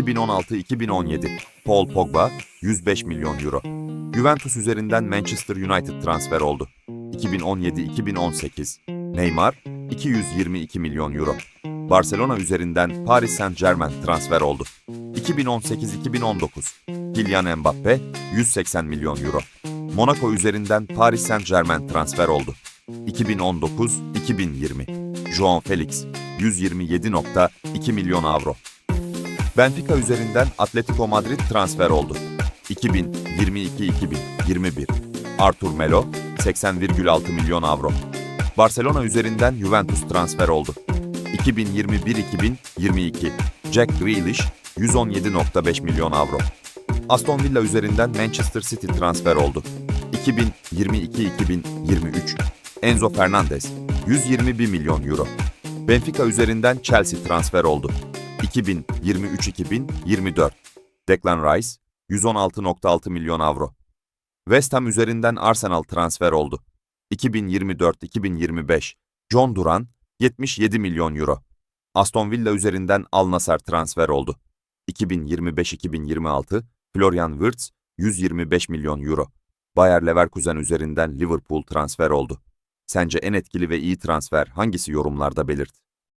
2016-2017 Paul Pogba 105 milyon euro. Juventus üzerinden Manchester United transfer oldu. 2017-2018 Neymar 222 milyon euro. Barcelona üzerinden Paris Saint-Germain transfer oldu. 2018-2019 Kylian Mbappe 180 milyon euro. Monaco üzerinden Paris Saint-Germain transfer oldu. 2019-2020 João Felix 127.2 milyon avro. Benfica üzerinden Atletico Madrid transfer oldu. 2022-2021 Artur Melo 80,6 milyon avro. Barcelona üzerinden Juventus transfer oldu. 2021-2022 Jack Grealish 117.5 milyon avro. Aston Villa üzerinden Manchester City transfer oldu. 2022-2023 Enzo Fernandez 121 milyon euro. Benfica üzerinden Chelsea transfer oldu. 2023-2024 Declan Rice 116.6 milyon avro. West Ham üzerinden Arsenal transfer oldu. 2024-2025 John Duran 77 milyon euro. Aston Villa üzerinden Al Nassr transfer oldu. 2025-2026 Florian Wirtz 125 milyon euro. Bayer Leverkusen üzerinden Liverpool transfer oldu. Sence en etkili ve iyi transfer hangisi yorumlarda belirt.